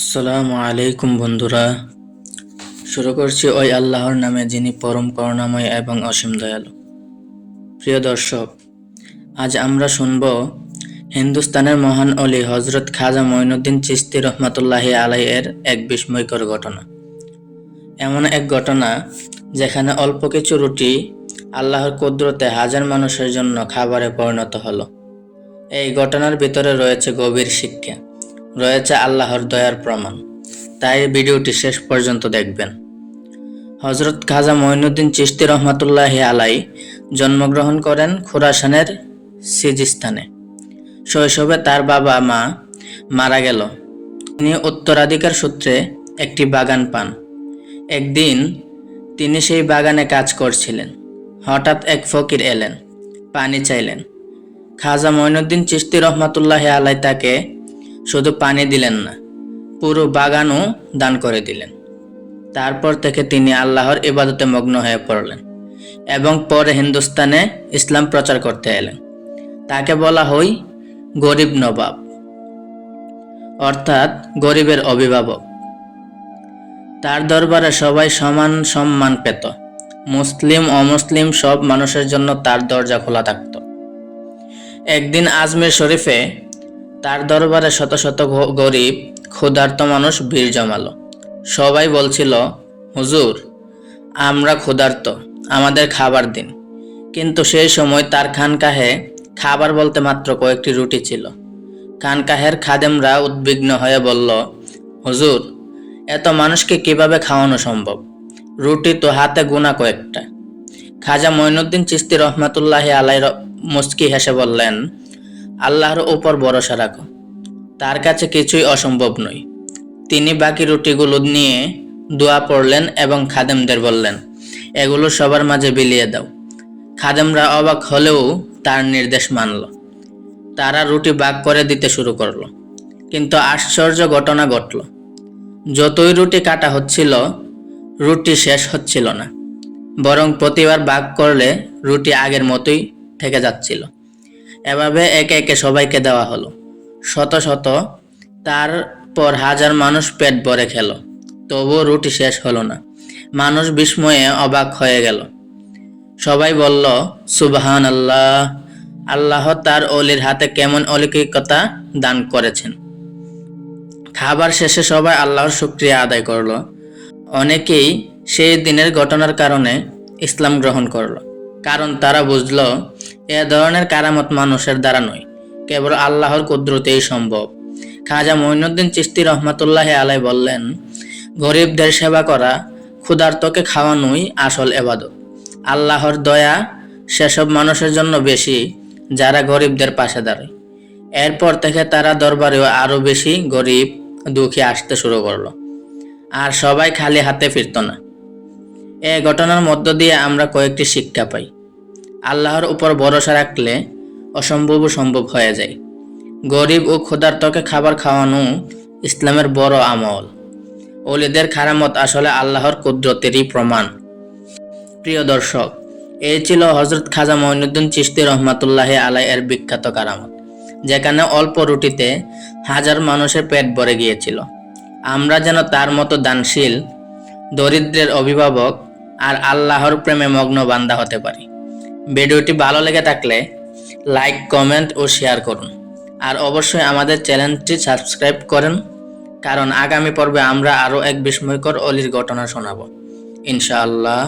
আসসালামু আলাইকুম বন্ধুরা। শুরু করছি ওই আল্লাহর নামে যিনি পরম করুণাময় এবং অসীম দয়ালু। প্রিয় দর্শক, আজ আমরা শুনব হিন্দুস্তানের মহান অলি হজরত খাজা মঈনুদ্দিন চিস্তি রহমাতুল্লাহি আলাই এর এক বিস্ময়কর ঘটনা। এমন এক ঘটনা যেখানে অল্প কিছু রুটি আল্লাহর কুদরতে হাজার মানুষের জন্য খাবারে পরিণত হলো। এই ঘটনার ভিতরে রয়েছে গভীর শিক্ষা। রয়েছে আল্লাহর দয়ার প্রমাণ। তাই ভিডিওটি শেষ পর্যন্ত দেখবেন। হজরত খাজা মঈনুদ্দিন চিশতি রহমাতুল্লাহ আলাই জন্মগ্রহণ করেন খুরাসানের সিজিস্তানে। শৈশবে তার বাবা মা মারা গেল। তিনি উত্তরাধিকার সূত্রে একটি বাগান পান। একদিন তিনি সেই বাগানে কাজ করছিলেন। হঠাৎ এক ফকির এলেন, পানি চাইলেন। খাজা মঈনুদ্দিন চিশতি রহমাতুল্লাহ আলাই তাকে শুধু পানি দিলেন না, পুরো বাগানও দান করে দিলেন। তারপর থেকে তিনি আল্লাহর ইবাদতে মগ্ন হয়ে পড়লেন এবং পরে হিন্দুস্তানে ইসলাম প্রচার করতে এলেন। তাকে বলা হয় গরিব নবাব, অর্থাৎ গরিবের অভিভাবক। তার দরবারে সবাই সমান সম্মান পেত। মুসলিম, অমুসলিম সব মানুষের জন্য তার দরজা খোলা থাকত। একদিন আজমের শরীফে তার দরবারে শত শত গরিব, ক্ষুধার্ত মানুষ ভিড় জমালো। সবাই বলছিল, হুজুর, আমরা ক্ষুধার্ত, আমাদের খাবার দিন। কিন্তু সেই সময় তার খানকাহে খাবার বলতে মাত্র কয়েকটি রুটি ছিল। খানকাহের খাদেমরা উদ্বিগ্ন হয়ে বলল, হুজুর, এত মানুষকে কীভাবে খাওয়ানো সম্ভব? রুটি তো হাতে গোনা কয়েকটা। খাজা মঈনুদ্দিন চিস্তি রহমাতুল্লাহ আলাই মুস্কি হেসে বললেন আল্লাহর উপর ভরসা রাখো। তার কাছে কিছুই অসম্ভব নয়। তিনি বাকি রুটিগুলো নিয়ে দোয়া পড়লেন এবং খাদেমদের বললেন, এগুলো সবার মাঝে বিলিয়ে দাও। খাদেমরা অবাক হলেও তার নির্দেশ মানল। তারা রুটি ভাগ করে দিতে শুরু করল। কিন্তু আশ্চর্য ঘটনা ঘটল। যতই রুটি কাটা হচ্ছিল, রুটি শেষ হচ্ছিল না। বরং প্রতিবার ভাগ করলে রুটি আগের মতোই থেকে যাচ্ছিল। এভাবে একে একে সবাইকে দেওয়া হলো। শত শত তারপর হাজার মানুষ পেট ভরে খেল। তবুও রুটি শেষ হলো না। মানুষ বিস্ময়ে অবাক হয়ে গেল। সবাই বলল সুবহান আল্লাহ আল্লাহ তার অলির হাতে কেমন অলৌকিকতা দান করেছেন। খাবার শেষে সবাই আল্লাহর শুক্রিয়া আদায় করল। অনেকেই সেই দিনের ঘটনার কারণে ইসলাম গ্রহণ করল। কারণ তারা বুঝল, এ ধরনের কারামত মানুষের দ্বারা নয়। কেবল আল্লাহর কুদরতেই সম্ভব। খাজা মঈনুদ্দিন চিস্তি রহমাতুল্লাহ আলাই বললেন, গরিবদের সেবা করা ক্ষুধার্তকে খাওয়ানোই আসল এবাদত। আল্লাহর দয়া সেসব মানুষের জন্য বেশি যারা গরিবদের পাশে দাঁড়ায়। এরপর থেকে তারা দরবারেও আরও বেশি গরিব দুঃখী আসতে শুরু করল। আর সবাই খালি হাতে ফিরত না। এ ঘটনার মধ্য দিয়ে আমরা কয়েকটি শিক্ষা পাই। আল্লাহর উপর ভরসা রাখলে অসম্ভব সম্ভব হয়ে যায়। গরিব ও ক্ষুধার্তকে খাবার খাওয়ানো ইসলামের বড় আমল। ওলিদের খারামত আসলে আল্লাহর কুদরতেরই প্রমাণ। প্রিয় দর্শক, এই ছিল হজরত খাজা মঈনুদ্দিন চিশতি রহমাতুল্লাহ আলাই এর বিখ্যাত কারামত, যেখানে অল্প রুটিতে হাজার মানুষের পেট ভরে গিয়েছিল। আমরা যেন তার মতো দানশীল, দরিদ্রের অভিভাবক আর আল্লাহর প্রেমে মগ্ন বান্দা হতে পারি। ভিডিওটি ভালো লেগে থাকলে লাইক, কমেন্ট ও শেয়ার করুন। আর অবশ্যই আমাদের চ্যানেলটি সাবস্ক্রাইব করেন, কারণ আগামী পর্বে আমরা আরও এক বিস্ময়কর অলির ঘটনা শোনাব। ইনশাআল্লাহ।